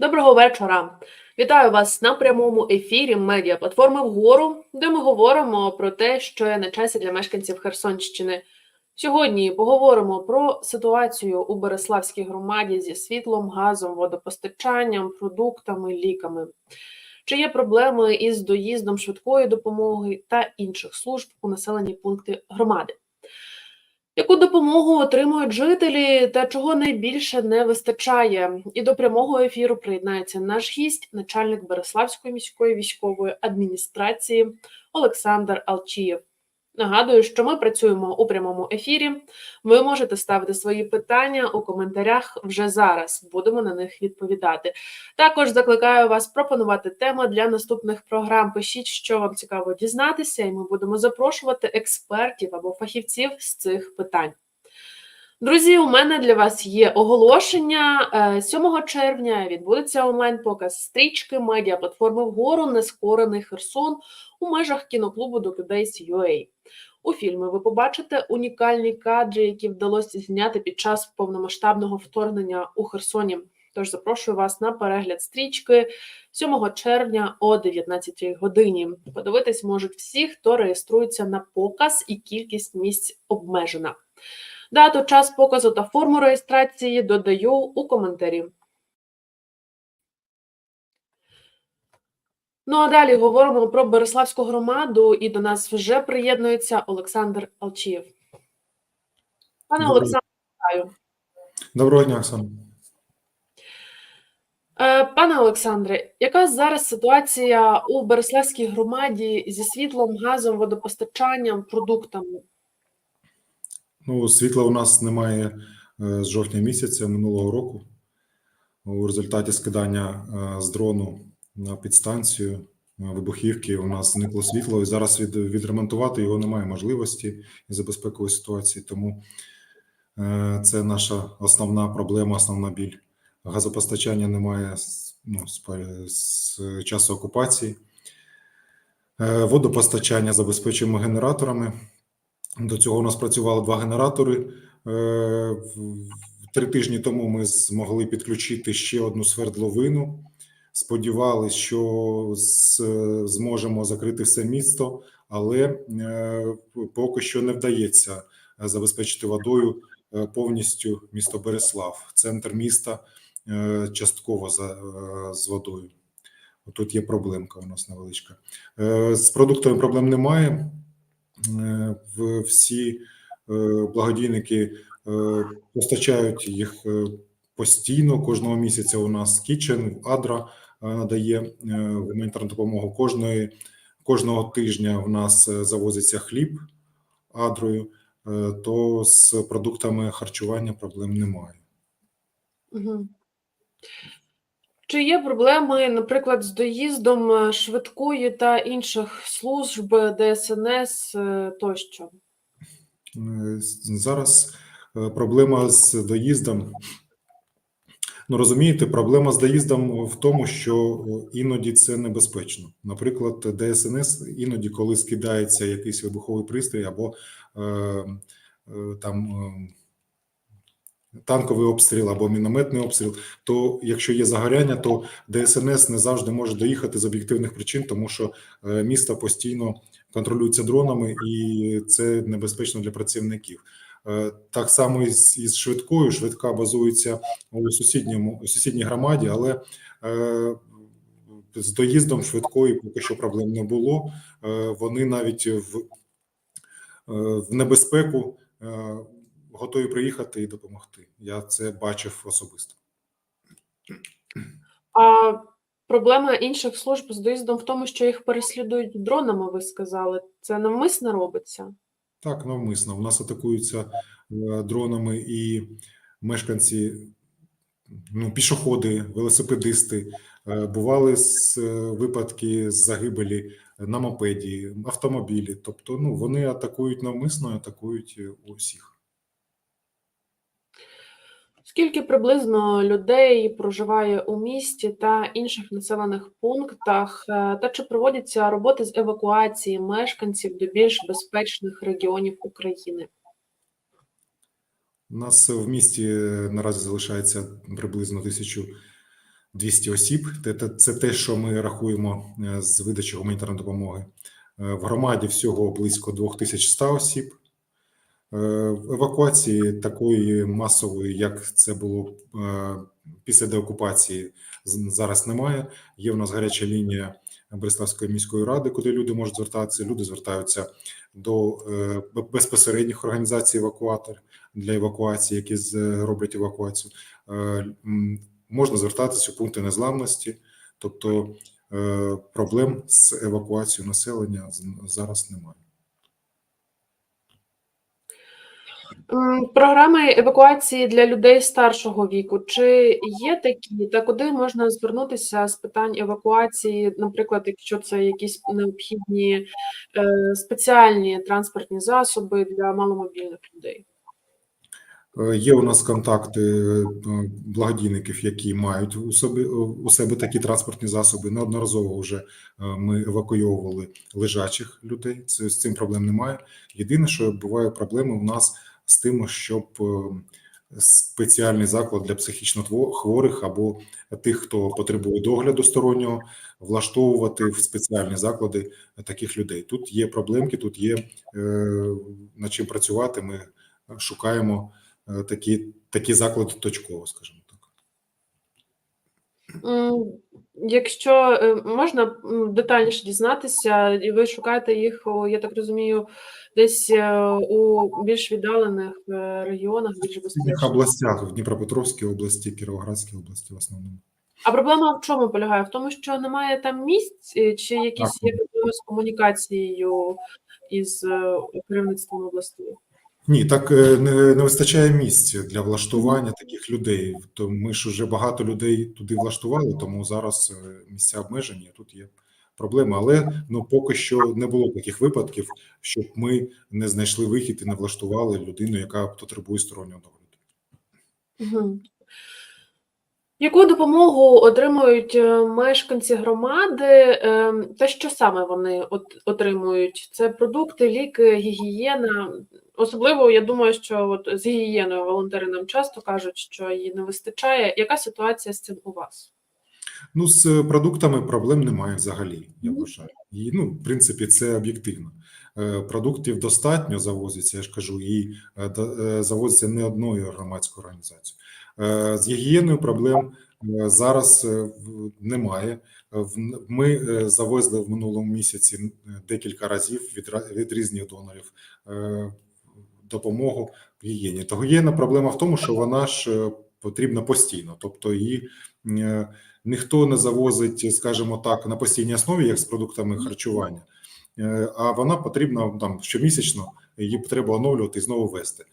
Доброго вечора. Вітаю вас на прямому ефірі медіа платформи вгору, де ми говоримо про те, що є на часі для мешканців Херсонщини. Сьогодні поговоримо про ситуацію у Береславській громаді зі світлом, газом, водопостачанням, продуктами, ліками. Чи є проблеми із доїздом швидкої допомоги та інших служб у населені пункти громади? Яку допомогу отримують жителі та чого найбільше не вистачає? І до прямого ефіру приєднається наш гість, начальник Береславської міської військової адміністрації Олександр Алчієв. Нагадую, що ми працюємо у прямому ефірі. Ви можете ставити свої питання у коментарях вже зараз. Будемо на них відповідати. Також закликаю вас пропонувати теми для наступних програм. Пишіть, що вам цікаво дізнатися, і ми будемо запрошувати експертів або фахівців з цих питань. Друзі, у мене для вас є оголошення. Е, 7 червня відбудеться онлайн-показ стрічки медіа платформи вгору Нескорений Херсон у межах кіноклубу Docubase.ua. У фільмі ви побачите унікальні кадри, які вдалося зняти під час повномасштабного вторгнення у Херсоні. Тож запрошую вас на перегляд стрічки 7 червня о 19 годині. Подивитись можуть всі, хто реєструється на показ, і кількість місць обмежена. Дату, час показу та форму реєстрації додаю у коментарі. Ну а далі говоримо про Береславську громаду, і до нас вже приєднується Олександр Алчієв. Пане Олександре, вітаю. Доброго дня, Оксана. Е, Пане Олександре, яка зараз ситуація у Береславській громаді зі світлом, газом, водопостачанням, продуктами? Ну, світла у нас немає е, з жовтня місяця минулого року. У результаті скидання е, з дрону на підстанцію е, вибухівки у нас зникло світло, і зараз від, відремонтувати його немає можливості із безпекової ситуації. Тому це наша основна проблема, основна біль. Газопостачання немає ну, з, з часу окупації. Водопостачання забезпечуємо генераторами. До цього у нас працювало два генератори. Е, Три тижні тому ми змогли підключити ще одну свердловину. Сподівались, що зможемо закрити все місто, але е, поки що не вдається забезпечити водою е, повністю місто Береслав, центр міста частково з водою. Тут є проблемка у нас невеличка. З продуктами проблем немає. Е, всі е, благодійники е, постачають їх постійно. Кожного місяця у нас Кічен, Адра надає гуманітарну допомогу. Кожної, кожного тижня в нас завозиться хліб Адрою, то з продуктами харчування проблем немає. Угу. Чи є проблеми, наприклад, з доїздом е, швидкої та інших служб ДСНС е, тощо? Е, Зараз проблема з доїздом. Ну, розумієте, проблема з доїздом в тому, що іноді це небезпечно. Наприклад, ДСНС іноді, коли скидається якийсь вибуховий пристрій або е, е, там е, танковий обстріл або мінометний обстріл, то якщо є загоряння, то ДСНС не завжди може доїхати з об'єктивних причин, тому що е, місто постійно контролюється дронами, і це небезпечно для працівників. Е, Так само і з швидкою. Швидка базується у сусідньому у сусідній громаді, але е, з доїздом швидкої поки що проблем не було. Вони навіть в, в небезпеку готові приїхати і допомогти. Я це бачив особисто. А проблема інших служб з доїздом в тому, що їх переслідують дронами, ви сказали. Це навмисно робиться? Так, навмисно. У нас атакуються е, дронами і мешканці, ну, пішоходи, велосипедисти. Е, Бували з е, випадки з загибелі на мопеді, автомобілі. Тобто, ну, вони атакують навмисно, атакують усіх. Скільки приблизно людей проживає у місті та інших населених пунктах, е, та чи проводяться роботи з евакуації мешканців до більш безпечних регіонів України? У нас в місті е, наразі залишається приблизно тисячу 200 осіб. Це, те, що ми рахуємо е, з видачі гуманітарної допомоги. В громаді всього близько 2100 осіб. Е, Евакуації такої масової, як це було е, після деокупації, зараз немає. Є в нас гаряча лінія Береславської міської ради, куди люди можуть звертатися. Люди звертаються до е, безпосередніх організацій евакуатор для евакуації, які роблять евакуацію. Можна звертатися у пункти незламності, тобто проблем з евакуацією населення зараз немає. Програми евакуації для людей старшого віку. Чи є такі, та куди можна звернутися з питань евакуації, наприклад, якщо це якісь необхідні е, спеціальні транспортні засоби для маломобільних людей? Е, Є у нас контакти е, благодійників, які мають у собі у себе такі транспортні засоби. Неодноразово вже е, ми евакуйовували лежачих людей. Це з цим проблем немає. Єдине, що буває проблеми у нас з тим, щоб е, спеціальний заклад для психічно хворих або тих, хто потребує догляду стороннього, влаштовувати в спеціальні заклади таких людей. Тут є проблемки, тут є е, над чим працювати. Ми шукаємо е, такі, такі заклади точково, скажімо Якщо е, можна детальніше дізнатися, і ви шукаєте їх, я так розумію, десь е, у більш віддалених е, регіонах, більш безпечних. областях, в Дніпропетровській області, Кіровоградській області в основному. А проблема в чому полягає? В тому, що немає там місць, чи якісь Так. є проблеми з комунікацією із керівництвом області? Ні, так е, не, не вистачає місця для влаштування таких людей. То ми ж вже багато людей туди влаштували, тому зараз е, місця обмежені. Тут є проблеми. Але ну поки що не було таких випадків, щоб ми не знайшли вихід і не влаштували людину, яка потребує стороннього догляду. Яку допомогу отримують е, мешканці громади, е, та що саме вони отримують? Це продукти, ліки, гігієна. Особливо, я думаю, що от з гігієною волонтери нам часто кажуть, що її не вистачає. Яка ситуація з цим у вас? Ну, з продуктами проблем немає взагалі, я вважаю. І, ну, в принципі, це об'єктивно. Е, Продуктів достатньо завозиться, я ж кажу, і завозиться не одною громадською організацією. Е, З гігієною проблем е, зараз е, немає. Ми завезли в минулому місяці декілька разів від, різних донорів допомогу в гігієні. То гігієна проблема в тому, що вона ж потрібна постійно, тобто її ніхто не завозить, скажімо так, на постійній основі, як з продуктами харчування, а вона потрібна там щомісячно, її треба оновлювати і знову вести.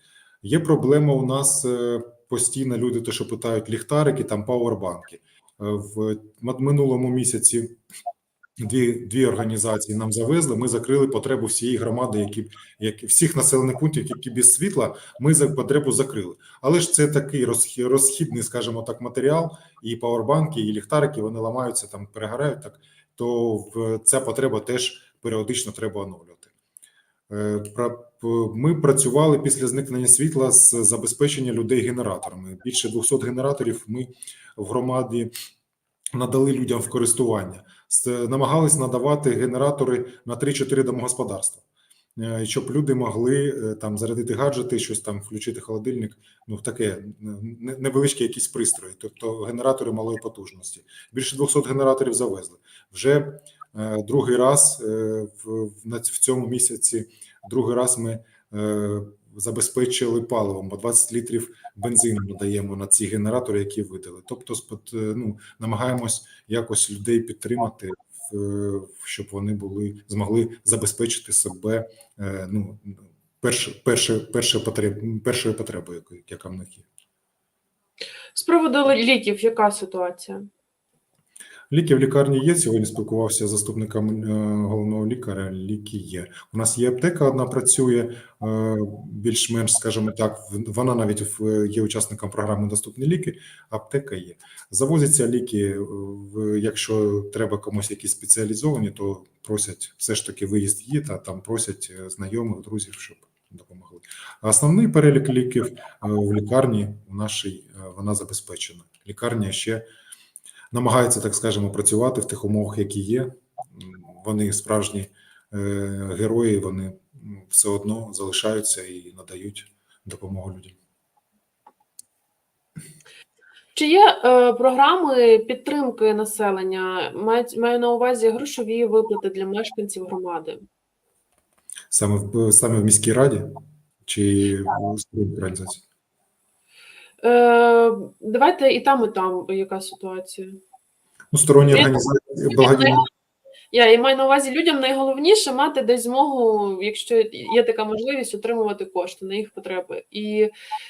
Є проблема у нас постійно люди, те, що питають ліхтарики, там пауербанки. Е, В минулому місяці дві, дві організації нам завезли. Ми закрили потребу всієї громади, які, які всіх населених пунктів, які без світла, ми за потребу закрили. Але ж це такий розхідний, скажімо так, матеріал, і пауербанки, і ліхтарики вони ламаються, там перегорають. Так то ця потреба теж періодично треба оновлювати. Е, Ми працювали після зникнення світла з забезпечення людей генераторами. Більше 200 генераторів ми в громаді надали людям в користування. Намагались надавати генератори на 3-4 домогосподарства, Е, щоб люди могли е, там зарядити гаджети, щось там включити холодильник. Ну таке невеличкі якісь пристрої, тобто генератори малої потужності. Більше 200 генераторів завезли. Вже другий раз е, в, цьому місяці, другий раз ми е, забезпечили паливом, бо 20 літрів бензину надаємо на ці генератори, які видали. Тобто, е, ну, намагаємось якось людей підтримати, щоб вони були змогли забезпечити себе е, ну, перше, перше, перше потребою, яка в них є. З приводу ліків, яка ситуація? Ліки в лікарні є. Сьогодні спілкувався з заступником е, головного лікаря. Ліки є. У нас є аптека, одна працює е, більш-менш, скажімо так. Вона навіть є учасником програми Доступні ліки. Аптека є. Завозяться ліки. е, якщо треба комусь якісь спеціалізовані, то просять все ж таки виїзд є, та там просять знайомих, друзів, щоб допомогли. Основний перелік ліків в лікарні у нашій вона забезпечена. Лікарня ще намагаються, так скажемо, працювати в тих умовах, які є. Вони справжні е, герої, вони все одно залишаються і надають допомогу людям. Чи є е, програми підтримки населення? Мають- Маю на увазі грошові виплати для мешканців громади. Саме в саме в міській раді чи в організації? Е, давайте і там, і там яка ситуація. Ну, сторонні організації благодійні. Я і маю на увазі людям найголовніше мати десь змогу, якщо є така можливість, отримувати кошти на їх потреби. І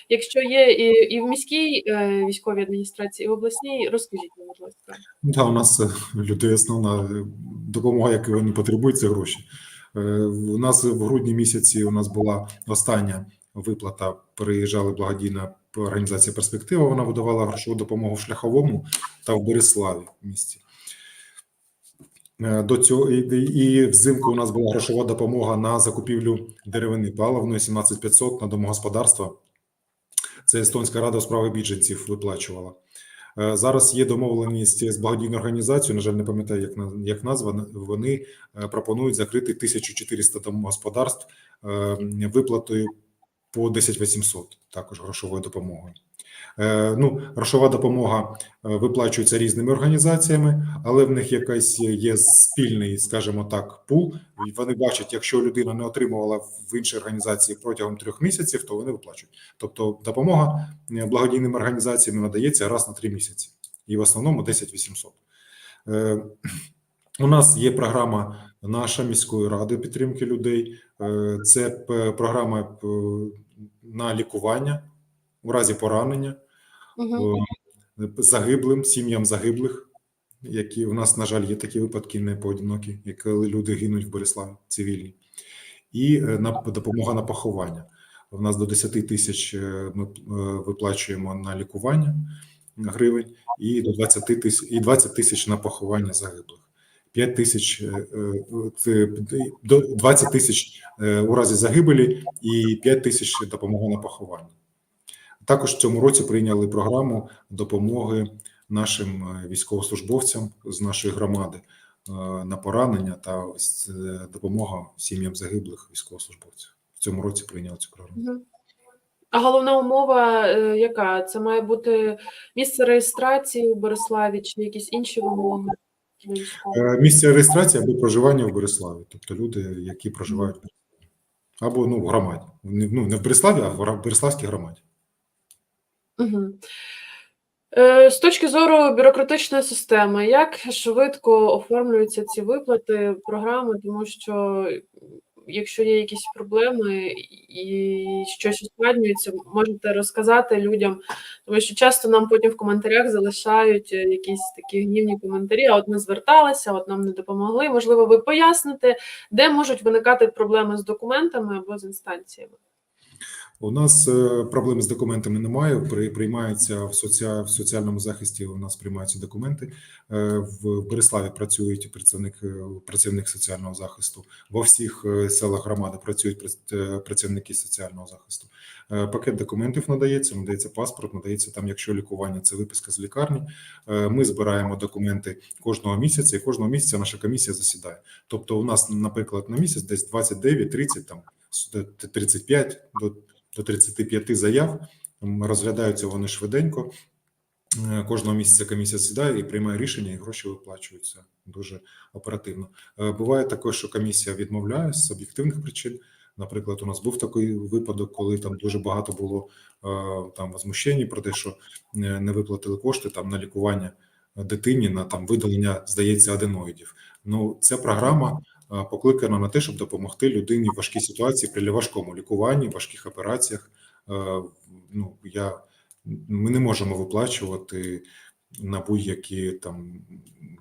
якщо є і, і в міській е, військовій адміністрації, і в обласній, розкажіть, мені, будь ласка. Ну, Да, у нас е, людей основна е, допомога, яку вони потребують, це гроші. Е, У нас в грудні місяці у нас була остання виплата. Приїжджала благодійна організація Перспектива. Вона видавала грошову допомогу в шляховому та в Бориславі місті. Е, До цього і, і взимку у нас була грошова допомога на закупівлю деревини паливної 17500 на домогосподарства. Це Естонська рада у справи біженців виплачувала. Е, Зараз є домовленість з благодійною організацією. На жаль, не пам'ятаю, як як назва. Вони е, пропонують закрити 1400 домогосподарств виплатою по 10 800, також грошовою допомогою. Е, Ну, грошова допомога е, виплачується різними організаціями, але в них якась є спільний, скажімо так, пул. І вони бачать, якщо людина не отримувала в іншій організації протягом трьох місяців, то вони виплачують. Тобто допомога е, благодійним організаціям надається раз на три місяці, і в основному 10 800. Е, У нас є програма наша міської ради підтримки людей. Це програма на лікування у разі поранення Угу. загиблим, сім'ям загиблих, які у нас, на жаль, є такі випадки не поодинокі, як коли люди гинуть в Бориславі цивільні, і е, на допомога на поховання. У нас до 10 тисяч е, ми е, виплачуємо на лікування гривень, і до 20 тисяч і 20 тисяч на поховання загиблих. 5 тисяч е, е, до 20 тисяч е, у разі загибелі і 5 тисяч допомога на поховання. Також в цьому році прийняли програму допомоги нашим військовослужбовцям з нашої громади на поранення та допомога сім'ям загиблих військовослужбовців. В цьому році прийняли цю програму. А головна умова яка? Це має бути місце реєстрації у Бориславі чи якісь інші вимоги? Е, Місце реєстрації або проживання в Бориславі, тобто люди, які проживають або ну, в громаді. Ну, не в Бориславі, а в Бориславській громаді. Угу. З точки зору бюрократичної системи, як швидко оформлюються ці виплати, програми, тому що якщо є якісь проблеми і щось ускладнюється, можете розказати людям, тому що часто нам потім в коментарях залишають е, якісь такі гнівні коментарі. А от ми зверталися, от нам не допомогли. Можливо, ви поясните, де можуть виникати проблеми з документами або з інстанціями. У нас е, проблем з документами немає. При приймаються в соціа, в соціальному захисті. У нас приймаються документи. Е, В Бориславі працюють працівник е, працівник соціального захисту. Во всіх селах громади працюють прац- працівники соціального захисту. Пакет документів надається, надається паспорт, надається там, якщо лікування це виписка з лікарні. Ми збираємо документи кожного місяця, і кожного місяця наша комісія засідає. Тобто, у нас, наприклад, на місяць десь 29-30, там 35 до до 35 заяв. Розглядаються вони швиденько. Е, Кожного місяця комісія сідає і приймає рішення, і гроші виплачуються дуже оперативно. Е, Буває також, що комісія відмовляє з об'єктивних причин. Наприклад, у нас був такий випадок, коли там дуже багато було е, там возмущень про те, що не виплатили кошти там на лікування дитині, на там видалення, здається, аденоїдів. Ну, ця програма покликана на те, щоб допомогти людині в важкій ситуації при важкому лікуванні, важких операціях. Ну, я, ми не можемо виплачувати на будь-які там,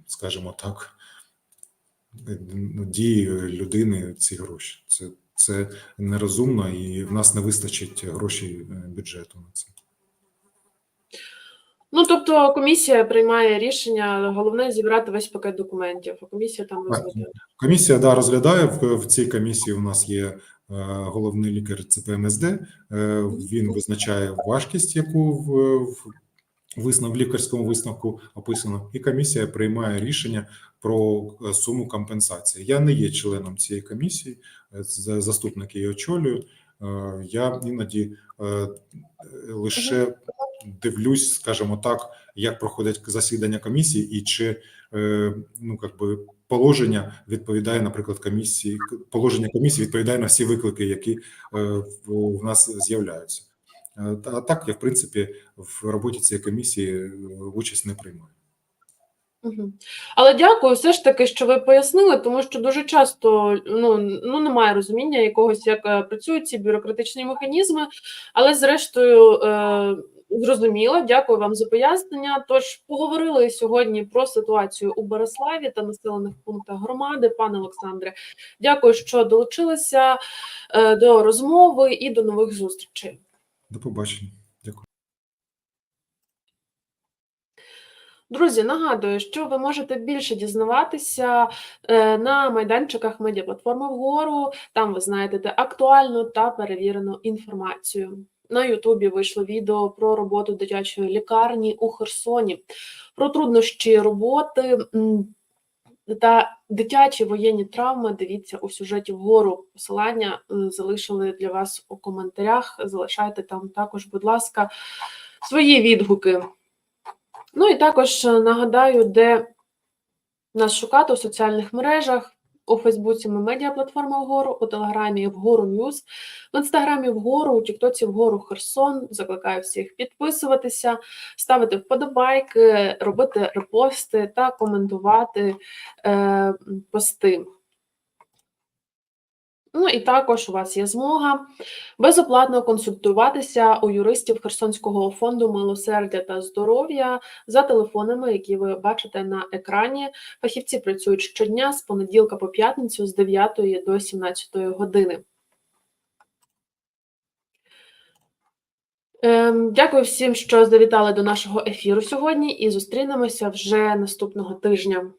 скажімо так, ну, дії людини ці гроші. Це, це нерозумно, і в нас не вистачить грошей е, бюджету на це. Ну, тобто комісія приймає рішення, головне зібрати весь пакет документів, а комісія там розглядає. Комісія да розглядає в, в цій комісії. У нас є е, головний лікар ЦПМСД. Е, він визначає важкість, яку в, в виснав, в лікарському висновку описано, і комісія приймає рішення про е, суму компенсації. Я не є членом цієї комісії, е, з- заступник її очолюю. Е, Я іноді е, лише дивлюсь, скажімо так, як проходять засідання комісії, і чи е, ну как би положення відповідає, наприклад, комісії. Положення комісії відповідає на всі виклики, які е, в нас з'являються. Е, А так я в принципі в роботі цієї комісії участь не приймаю. Але дякую все ж таки, що ви пояснили, тому що дуже часто ну, ну немає розуміння якогось, як працюють ці бюрократичні механізми, але зрештою е, зрозуміло, дякую вам за пояснення. Тож поговорили сьогодні про ситуацію у Береславі та населених пунктах громади. Пане Олександре, дякую, що долучилися е, до розмови і до нових зустрічей. До побачення. Друзі, нагадую, що ви можете більше дізнаватися е, на майданчиках медіаплатформи вгору. Там ви знайдете актуальну та перевірену інформацію. На Ютубі вийшло відео про роботу дитячої лікарні у Херсоні, про труднощі роботи та дитячі воєнні травми. Дивіться у сюжеті вгору. Посилання е, залишили для вас у коментарях. Залишайте там також, будь ласка, свої відгуки. Ну і також е, нагадаю, де нас шукати у соціальних мережах. У Фейсбуці ми медіаплатформа вгору, у Телеграмі вгору Ньюз, в інстаграмі вгору, у Тіктоці вгору Херсон. Закликаю всіх підписуватися, ставити вподобайки, робити репости та коментувати е, пости. Ну і також у вас є змога безоплатно консультуватися у юристів Херсонського фонду милосердя та здоров'я за телефонами, які ви бачите на екрані. Фахівці працюють щодня з понеділка по п'ятницю з 9 до 17 години. Ем, Дякую всім, що завітали до нашого ефіру сьогодні, і зустрінемося вже наступного тижня.